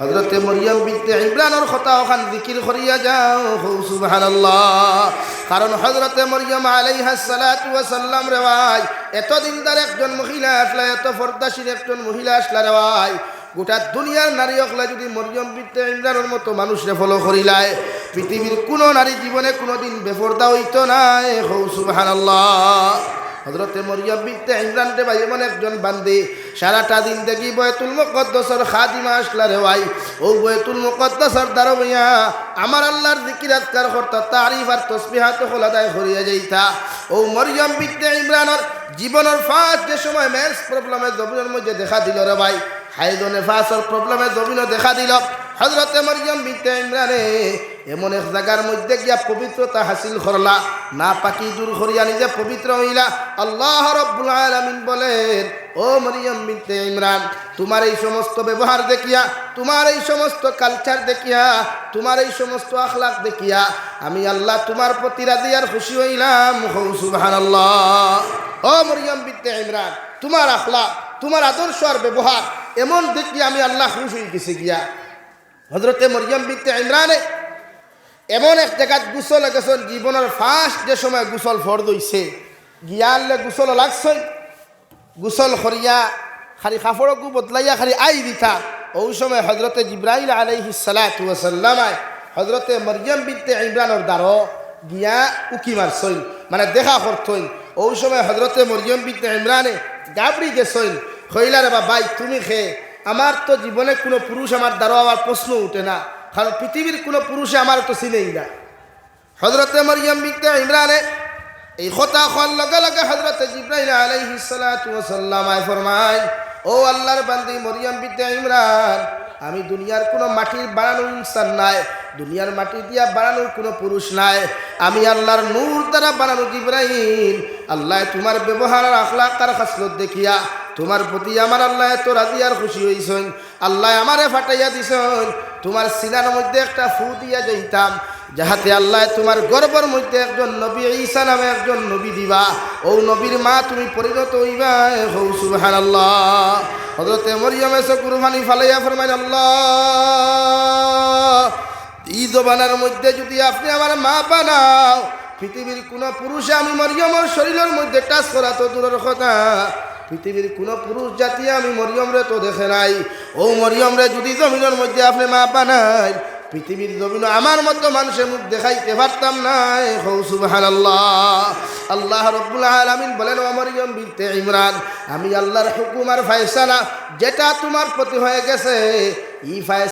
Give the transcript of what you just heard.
হজরতে মরিয়ম বিনতে ইমরানের কথা ওখান জিকির করিয়া যাও সুবহানাল্লাহ। কারণ হজরতে মরিয়ম আলাইহাস সালাতু ওয়া সাল্লাম রে ভাই এত দিনদার একজন মহিলা আসলা, এত ফর্দাসীন একজন মহিলা আসলা রে ভাই গোটা দুনিয়ার নারী অকলা যদি মরিয়ম বিদ্যা ইমরানের মতো মানুষরে ফলো করিলায়, পৃথিবীর কোনো নারী জীবনে কোনোদিন বেফরদা হইতো নাই, হৌ, সুবহানাল্লাহ। হজরতে মরিয়ম বিদ্যা ইমরানতে ভাই, এমন একজন বান্দি। সারাটা দিন দেখি বয়তুল মুকদ্দসর খাদিমা আসলা রে ভাই। ও বয়তুল মুকদ্দসর দ্বারা ভাইয়া আমার আল্লাহর জিকির আজকার করতা, তারিফ আর তসবিহাত খোলাদায় করিয়া যাইতা। ও মরিয়ম বিদ্যা ইমরানের জীবনের ফার্স্ট যে সময় ম্যাথ প্রবলেমের জমিনের মধ্যে দেখা দিল রে ভাই। হাইদনে ফাঁসর প্রবলেমের জমিনও দেখা দিল। হজরতে মরিয়ম বিদ্যা ইমরানে এমন এক জায়গার মধ্যে গিয়া পবিত্রতা হাসিল করলা, না পাকি দূর করিয়া নিজে পবিত্র হইলা। আল্লাহ রব্বুল আলামিন বলেন, ও মরিয়ম বিদ্যা ইমরান, তোমার এই সমস্ত ব্যবহার দেখিয়া, তোমার এই সমস্ত কালচার দেখিয়া, তোমার এই সমস্ত আখলাক দেখিয়া, আমি আল্লাহ তোমার প্রতি রাজি আর খুশি হইলাম। সুবহানাল্লাহ। ও মরিয়ম বিদ্যা ইমরান, তোমার আখলাক তোমার আদর্শ আর ব্যবহার, এমন দেখি আমি আল্লাহ খুশ হয়ে গেছে গিয়া। হজরতে মরিয়ম বিদ্যা ইমরানে এমন এক জায়গাত গুসল গেছেন জীবনের ফার্স্ট যে সময় গুসল ফর দইছে গিয়া আনলে গুসল লাগছে, গুসল করিয়া খালি কাপড়কু বদলাইয়া খালি আই দিতা। ওই সময় হজরতে জিব্রাহিল আলাইহি সালাতামায় হজরতে মরিয়ম বিদ্যা ইমরানের দ্বারো গিয়া উকি মারছইন মানে দেখা করতইন ওই সময় হজরতে মরিয়ম বিদ্যা ইমরানে গাবড়ি গেছইন কইলারে বা ভাই তুমি খে, আমার তো জীবনে কোনো পুরুষ আমার দ্বারা আমার প্রশ্ন উঠে না। কারণ পৃথিবীর কোনো পুরুষে আমার তো চিনেই না হজরতে মরিয়ম বিদ্যা ইমরানে এই কথা হওয়ার লগে লগে হজরত জিব্রাইল আলাইহি সাল্লামায় ফরমায়, ও আল্লাহর বান্দি মরিয়ম বিদ্যা ইমরান, আমি দুনিয়ার কোনো মাটির বানানো ইনসান নাই, দুনিয়ার মাটি দিয়া বানানোর কোনো পুরুষ নাই, আমি আল্লাহর নূর দ্বারা বানানো জিব্রাইল, আল্লাহ তোমার ব্যবহার আর আখলাক আর খাসলত দেখিয়া, তোমার প্রতি আমার আল্লাহ এত রাজি আর খুশি হইছেন, আল্লাহ আমারে ফাটাইয়া দিছেন তোমার সিনার মধ্যে একটা ফু দিয়া যাইতাম, যাহাতে আল্লাহ তোমার গর্বর মধ্যে একজন নবী ঈসা নামে একজন নবী দিবা। ও নবীর মা তুমি পরিণত হইবা হৌ সুবহান আল্লাহ হজরতে মরিয়ম এসে ফালাইয়া আল্লাহ, এই জবানার মধ্যে যদি আপনি আমার মা বানাও, পৃথিবীর কোনো পুরুষে আমি মরিয়মের শরীরের মধ্যে টাচ করা তো দূরের কথা। পৃথিবীর কোনো পুরুষ জাতি আমি মরিয়ম রে তো দেখে নাই। ও মরিয়ম রে, যদি জমিনের মধ্যে আপনি মা বানাই, পৃথিবীর জমিন আমার মতো মানুষের মুখ দেখাইতে পারতাম নাই। হৌ সুবহান আল্লাহ আল্লাহ রব্বুল আলমিন বলেন, ও মরিয়ম বিনতে ইমরান, আমি আল্লাহর হুকুমার ফায়সালা, যেটা তোমার প্রতি হয়ে গেছে ই ফায়সা